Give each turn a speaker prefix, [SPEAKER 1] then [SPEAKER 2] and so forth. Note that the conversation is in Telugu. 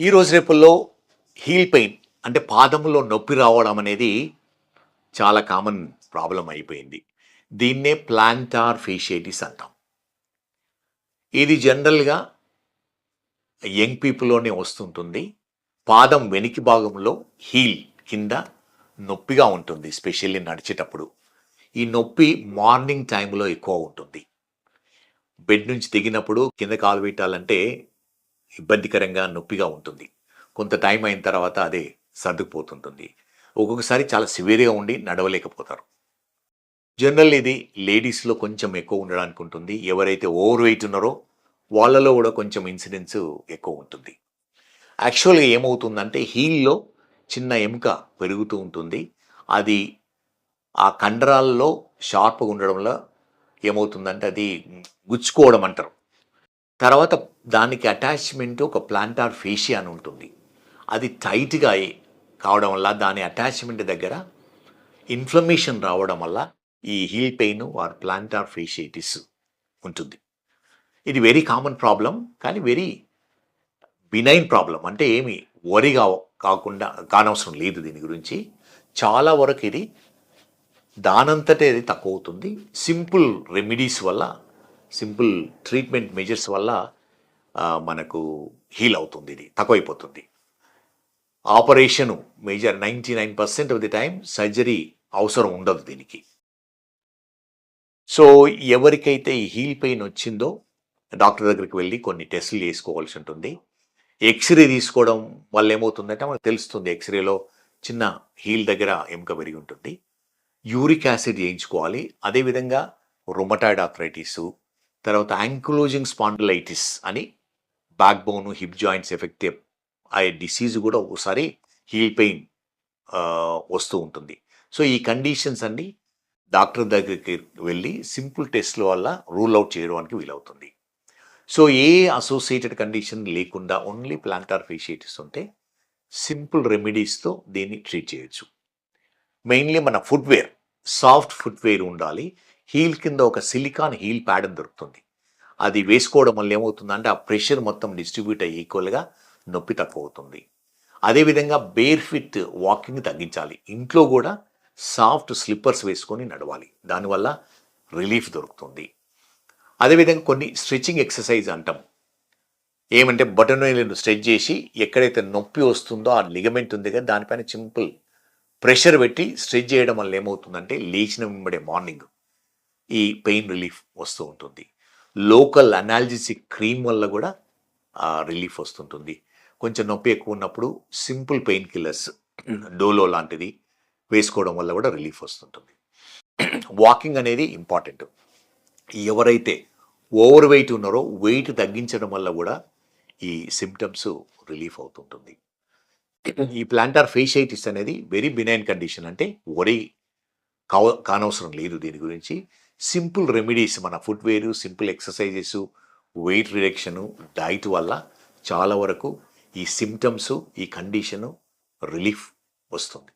[SPEAKER 1] ఈ రోజు రేపుల్లో హీల్ పెయిన్ అంటే పాదంలో నొప్పి రావడం అనేది చాలా కామన్ ప్రాబ్లం అయిపోయింది. దీన్నే ప్లాంటార్ ఫేషియటిస్ అంటాం. ఇది జనరల్గా యంగ్ పీపుల్లోనే వస్తుంటుంది. పాదం వెనికి భాగంలో హీల్ కింద నొప్పిగా ఉంటుంది స్పెషల్లీ నడిచేటప్పుడు. ఈ నొప్పి మార్నింగ్ టైంలో ఎక్కువ ఉంటుంది. బెడ్ నుంచి దిగినప్పుడు కింద కాలు పెట్టాలంటే ఇబ్బందికరంగా నొప్పిగా ఉంటుంది. కొంత టైం అయిన తర్వాత అదే సర్దుకుపోతుంటుంది. ఒక్కొక్కసారి చాలా సివియర్గా ఉండి నడవలేకపోతారు. జనరల్ ఇది లేడీస్లో కొంచెం ఎక్కువ ఉండడానికి ఉంటుంది. ఎవరైతే ఓవర్ వెయిట్ ఉన్నారో వాళ్ళలో కూడా కొంచెం ఇన్సిడెన్స్ ఎక్కువ ఉంటుంది. యాక్చువల్గా ఏమవుతుందంటే హీల్లో చిన్న ఎముక పెరుగుతూ ఉంటుంది. అది ఆ కండరాల్లో షార్ప్గా ఉండడం వల్ల ఏమవుతుందంటే అది గుచ్చుకోవడం అంటారు. తర్వాత దానికి అటాచ్మెంట్ ఒక ప్లాంటార్ ఫేషి అని ఉంటుంది. అది టైట్గా కావడం వల్ల దాని అటాచ్మెంట్ దగ్గర ఇన్ఫ్లమేషన్ రావడం వల్ల ఈ heel pain or plantar fasciitis ఉంటుంది. ఇది వెరీ కామన్ ప్రాబ్లం కానీ వెరీ బినైన్ ప్రాబ్లం అంటే ఏమి వరిగా కాకుండా కానవసరం లేదు దీని గురించి. చాలా వరకు ఇది దానంతటే ఇది తక్కువ అవుతుంది. సింపుల్ రెమెడీస్ వల్ల సింపుల్ ట్రీట్మెంట్ మెజర్స్ వల్ల మనకు హీల్ అవుతుంది ఇది తక్కువైపోతుంది. Operation major ninety nine percent of the time surgery అవసరం ఉండదు దీనికి. సో ఎవరికైతే ఈ హీల్ పెయిన్ వచ్చిందో డాక్టర్ దగ్గరికి వెళ్ళి కొన్ని టెస్టులు చేసుకోవాల్సి ఉంటుంది. ఎక్స్రే తీసుకోవడం వల్ల ఏమవుతుందంటే మనకు తెలుస్తుంది ఎక్స్రేలో చిన్న హీల్ దగ్గర ఎముక పెరిగి ఉంటుంది. యూరిక్ యాసిడ్ చేయించుకోవాలి. అదేవిధంగా రొమటాయిడ్ ఆథరైటిస్ తర్వాత యాంకులోజింగ్ స్పాండిలైటిస్ అని back bone hip joints effective ఆ డిసీజ్ కూడా ఒకసారి హీల్ పెయిన్ వస్తూ ఉంటుంది. సో ఈ కండిషన్స్ అన్నీ డాక్టర్ దగ్గరికి వెళ్ళి సింపుల్ టెస్ట్ల వల్ల రూల్ అవుట్ చేయడానికి వీలవుతుంది. సో ఏ అసోసియేటెడ్ కండిషన్ లేకుండా ఓన్లీ ప్లాంటార్ ఫేషియేటిస్ ఉంటే సింపుల్ రెమెడీస్తో దీన్ని ట్రీట్ చేయొచ్చు. మెయిన్లీ మన ఫుట్వేర్ సాఫ్ట్ ఫుట్వేర్ ఉండాలి. హీల్ కింద ఒక సిలికాన్ హీల్ ప్యాడ్ దొరుకుతుంది. అది వేసుకోవడం వల్ల ఏమవుతుందంటే ఆ ప్రెషర్ మొత్తం డిస్ట్రిబ్యూట్ అయ్యి ఈక్వల్గా నొప్పి తక్కువ అవుతుంది అదేవిధంగా బేర్ ఫిట్ వాకింగ్ తగ్గించాలి. ఇంట్లో కూడా సాఫ్ట్ స్లిప్పర్స్ వేసుకొని నడవాలి. దానివల్ల రిలీఫ్ దొరుకుతుంది. అదేవిధంగా కొన్ని స్ట్రెచ్చింగ్ ఎక్సర్సైజ్ అంటాం. ఏమంటే బటన్ స్ట్రెచ్ చేసి ఎక్కడైతే నొప్పి వస్తుందో ఆ లిగమెంట్ ఉంది కదా దానిపైన సింపుల్ ప్రెషర్ పెట్టి స్ట్రెచ్ చేయడం వల్ల ఏమవుతుందంటే లేచిన వెంబడే మార్నింగ్ ఈ పెయిన్ రిలీఫ్ వస్తూ ఉంటుంది. లోకల్ అనాలజిసిక్ క్రీమ్ వల్ల కూడా రిలీఫ్ వస్తుంటుంది. కొంచెం నొప్పి ఎక్కువ ఉన్నప్పుడు సింపుల్ పెయిన్ కిల్లర్స్ డోలో లాంటిది వేసుకోవడం వల్ల కూడా రిలీఫ్ వస్తుంటుంది. వాకింగ్ అనేది ఇంపార్టెంట్. ఎవరైతే ఓవర్ వెయిట్ ఉన్నారో వెయిట్ తగ్గించడం వల్ల కూడా ఈ సిమ్టమ్స్ రిలీఫ్ అవుతుంటుంది. ఈ ప్లాంటార్ ఫేషైటిస్ అనేది వెరీ బినైన్ కండిషన్ అంటే వరి కావ కానవసరం లేదు దీని గురించి. సింపుల్ రెమెడీస్ మన footwear simple exercises weight reduction diet వల్ల చాలా వరకు ఈ సిమ్టమ్స్ ఈ కండిషను రిలీఫ్ వస్తుంది.